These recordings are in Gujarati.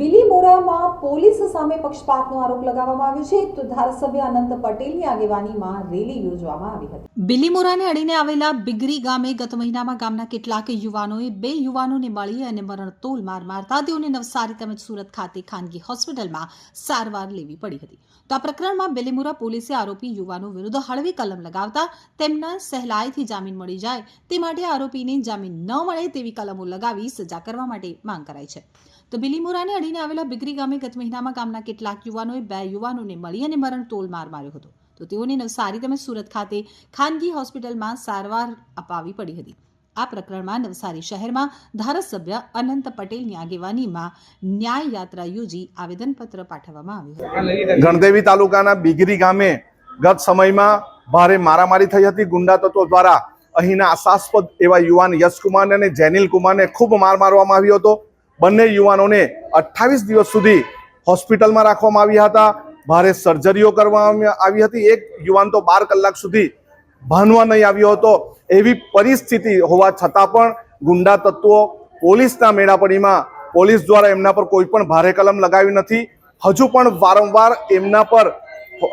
બિલીમોરામાં પોલીસ સામે પક્ષપાતનો આરોપ લગાવવામાં આવ્યો છે. તો ધારાસભ્ય અનંત પટેલની આગેવાનીમાં રેલી યોજવામાં આવી હતી. બિલીમોરાને અડીને આવેલા બિગરી ગામે ગત મહિનામાં ગામના કેટલાક યુવાનોએ બે યુવાનોને મળી અને મરણતોલ માર મારતા તેઓને નવસારી તેમજ સુરત ખાતે ખાનગી હોસ્પિટલમાં સારવાર લેવી પડી હતી. તો આ પ્રકરણમાં બિલીમોરા પોલીસે આરોપી યુવાનો વિરુદ્ધ હળવી કલમ લગાવતા તેમના સહેલાઈથી જામીન મળી જાય તે માટે આરોપીને જામીન ન મળે તેવી કલમો લગાવી સજા કરવા માટે માંગ કરાઈ છે. તો બિલીમોરાને અડીને આવેલા બિગરી ગામે ગત મહિનામાં ગામના કેટલાક યુવાનોએ બે યુવાનોને મળી અને મરણ તોલ માર માર્યો હતો. તો તેઓને નવસારી તેમજ સુરત ખાતે ખાનગી હોસ્પિટલમાં સારવાર અપાવી પડી હતી. આ પ્રકરણમાં નવસારી શહેરમાં ધારાસભ્ય અનંત પટેલની આગેવાનીમાં ન્યાય યાત્રા યોજી આવેદનપત્ર પાઠવવામાં આવ્યું હતું. ગણદેવી તાલુકાના બિગરી ગામે ગત સમયમાં ભારે મારામારી થઈ હતી. ગુંડા તત્વો દ્વારા અહીંના આશાસ્પદ એવા યુવાન યશકુમારને અને જેનિલ કુમારને ખૂબ માર મારવામાં આવ્યો હતો. બંને યુવાનોને અઠ્ઠાવીસ દિવસ સુધી હોસ્પિટલમાં રાખવામાં આવ્યા હતા. ભારે સર્જરીઓ કરવામાં આવી હતી. એક યુવાન તો બાર કલાક સુધી ભાનવા નહીં આવ્યો હતો. એવી પરિસ્થિતિ હોવા છતાં પણ ગુંડા તત્વો પોલીસના મેળાપડીમાં પોલીસ દ્વારા એમના પર કોઈ પણ ભારે કલમ લગાવી નથી. હજુ પણ વારંવાર એમના પર,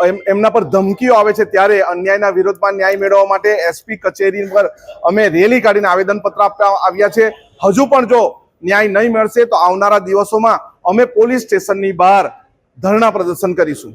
એમ- એમના પર ધમકીઓ આવે છે ત્યારે અન્યાયના વિરોધમાં ન્યાય મેળવવા માટે એસપી કચેરી પર અમે રેલી કાઢીને આવેદનપત્ર આપવા આવ્યા છે. હજુ પણ જો ન્યાય નહીં મળશે તો આવનારા દિવસોમાં અમે પોલીસ સ્ટેશનની બહાર ધરણા પ્રદર્શન કરીશું.